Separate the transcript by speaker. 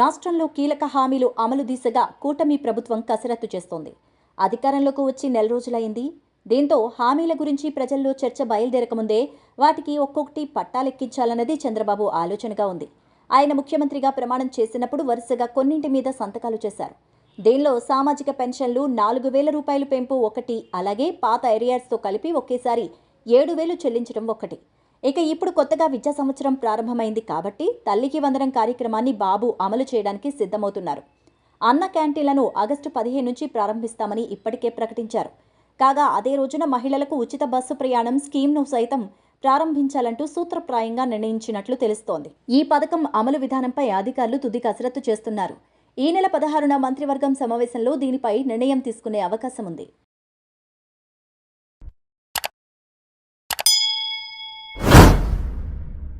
Speaker 1: రాష్ట్రంలో కీలక హామీలు అమలు దిశగా కూటమి ప్రభుత్వం కసరత్తు చేస్తోంది. అధికారంలోకి వచ్చి నెల రోజులైంది. దీంతో హామీల గురించి ప్రజల్లో చర్చ బయలుదేరకముందే వాటికి ఒక్కొక్కటి పట్టాలెక్కించాలన్నది చంద్రబాబు ఆలోచనగా ఉంది. ఆయన ముఖ్యమంత్రిగా ప్రమాణం చేసినప్పుడు వరుసగా కొన్నింటి మీద సంతకాలు చేశారు. దీనిలో సామాజిక పెన్షన్లు నాలుగు వేల రూపాయలు పెంపు ఒకటి అలాగే పాత ఏరియాస్తో కలిపి ఒకేసారి ఏడు వేలు చెల్లించడం ఒకటి. ఇక ఇప్పుడు కొత్తగా విద్యా సంవత్సరం ప్రారంభమైంది కాబట్టి తల్లికి వందనం కార్యక్రమాన్ని బాబు అమలు చేయడానికి సిద్ధమవుతున్నారు. అన్న క్యాంటీన్లను ఆగస్టు పదిహేను నుంచి ప్రారంభిస్తామని ఇప్పటికే ప్రకటించారు. కాగా అదే రోజున మహిళలకు ఉచిత బస్సు ప్రయాణం స్కీమ్ను సైతం ప్రారంభించాలంటూ సూత్రప్రాయంగా నిర్ణయించినట్లు తెలుస్తోంది. ఈ పథకం అమలు విధానంపై అధికారులు తుది కసరత్తు చేస్తున్నారు. ఈ నెల పదహారున మంత్రివర్గం సమావేశంలో దీనిపై నిర్ణయం తీసుకునే అవకాశం ఉంది